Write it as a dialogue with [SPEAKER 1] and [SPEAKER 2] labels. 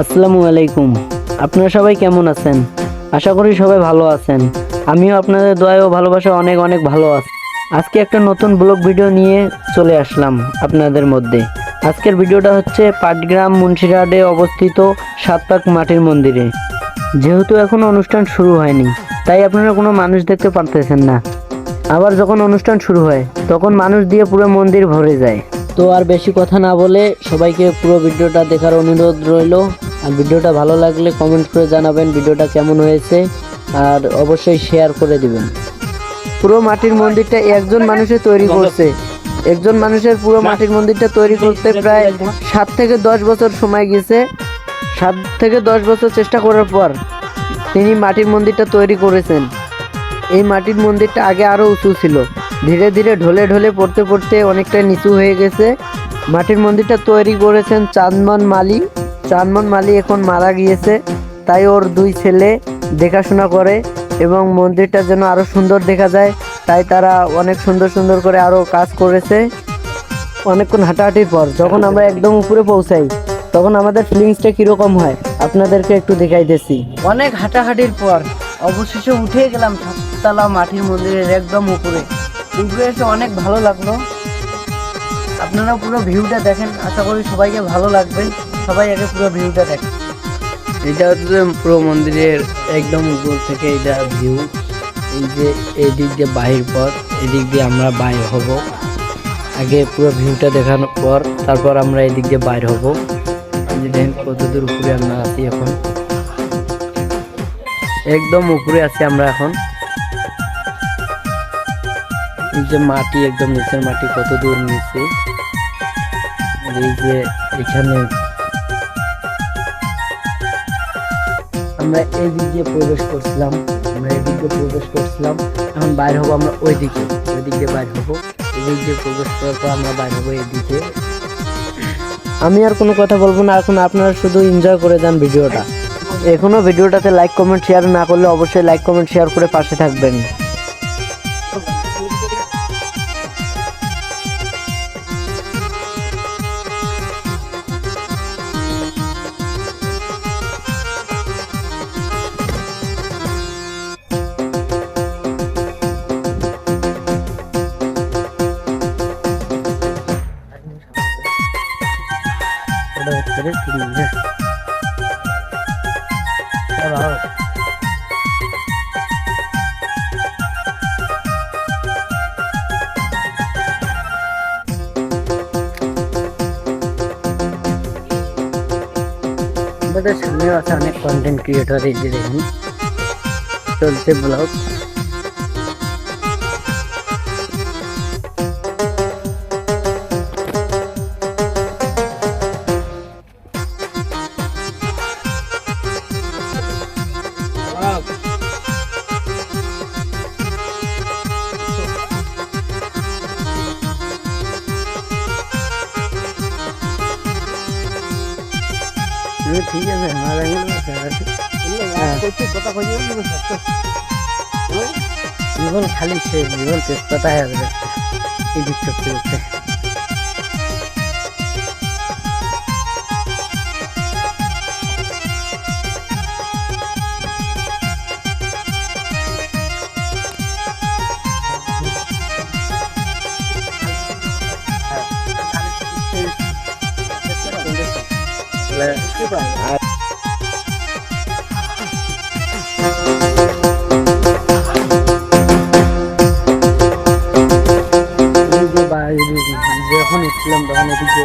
[SPEAKER 1] আসসালামু আলাইকুম। আপনারা সবাই কেমন আছেন? আশা করি সবাই ভালো আছেন। আমিও আপনাদের দোয়ায় ও ভালোবাসা অনেক অনেক ভালো আছি। আজকে একটা নতুন ব্লগ ভিডিও নিয়ে চলে আসলাম আপনাদের মধ্যে। আজকের ভিডিওটা হচ্ছে পাটগ্রাম মুন্সিরহাটে অবস্থিত সাতপাক মাটির মন্দিরে। যেহেতু এখনও অনুষ্ঠান শুরু হয়নি, তাই আপনারা কোনো মানুষ দেখতে পারতেছেন না। আবার যখন অনুষ্ঠান শুরু হয়, তখন মানুষ দিয়ে পুরো মন্দির ভরে যায়। তো আর বেশি কথা না বলে সবাইকে পুরো ভিডিওটা দেখার অনুরোধ রইল। ভিডিওটা ভালো লাগলে কমেন্ট করে জানাবেন ভিডিওটা কেমন হয়েছে আর অবশ্যই শেয়ার করে দিবেন। পুরো মাটির মন্দিরটা একজন মানুষে তৈরি করছে। একজন মানুষের পুরো মাটির মন্দিরটা তৈরি করতে প্রায় সাত থেকে দশ বছর সময় গেছে। সাত থেকে দশ বছর চেষ্টা করার পর তিনি মাটির মন্দিরটা তৈরি করেছেন। এই মাটির মন্দিরটা আগে আরও উঁচু ছিল। ধীরে ধীরে ঢলে ঢলে পড়তে পড়তে অনেকটা নিচু হয়ে গেছে। মাটির মন্দিরটা তৈরি করেছেন চাঁদমন মালি চাঁদমন মালি এখন মারা গিয়েছে, তাই ওর দুই ছেলে দেখাশোনা করে এবং মন্দিরটা যেন আরও সুন্দর দেখা যায়, তাই তারা অনেক সুন্দর সুন্দর করে আরও কাজ করেছে। অনেকক্ষণ হাঁটাহাঁটির পর যখন আমরা একদম উপরে পৌঁছাই, তখন আমাদের ফিলিংসটা কীরকম হয়? আপনাদেরকে একটু দেখাই দেখাইতেছি। অনেক হাঁটাহাঁটির পর অবশেষে উঠে গেলাম সাততলা মাটির মন্দিরের একদম উপরে। উপরে এসে অনেক ভালো লাগল। আপনারা পুরো ভিউটা দেখেন, আশা করি সবাইকে ভালো লাগবে। সবাই আগে পুরো ভিউটা দেখেন এটা হচ্ছে পুরো মন্দিরের একদম উপর থেকে এটা ভিউ এই যে এই দিক দিয়ে বাহির পর এদিক দিয়ে আমরা বাইর হব। আগে পুরো ভিউটা দেখানোর পর, তারপর আমরা এদিক দিয়ে বাইর হব। দেখেন কত দূর উপরে আমরা আছি এখন। একদম উপরে আছি আমরা এখন। এই যে মাটি, একদম নিচের মাটি কত দূর নিচে। এই যে এখানে আমরা এই দিক দিয়ে প্রবেশ করছিলাম, আমরা এই দিক দিয়ে প্রবেশ করছিলাম, এখন বাইর হব আমরা ওই দিকে ওই দিক দিয়ে বাইর হব। এই দিক দিয়ে প্রবেশ করার পর আমরা বাইর হব এই দিকে আমি আর কোনো কথা বলব না, এখন আপনারা শুধু এনজয় করে যান ভিডিওটা। এখনও ভিডিওটাতে লাইক কমেন্ট শেয়ার না করলে অবশ্যই লাইক কমেন্ট শেয়ার করে পাশে থাকবেন। রে, তিন মিনিট। আমাদের সামনেও আছে অনেক কন্টেন্ট ক্রিয়েটর এই যে দেখুন। চলছে ব্লগ। ঠিক আছে আমার জীবন খালি সে জীবন তেজপাতা আসবে। এই দিক করতে যখন উঠছিলাম তখন এদিকে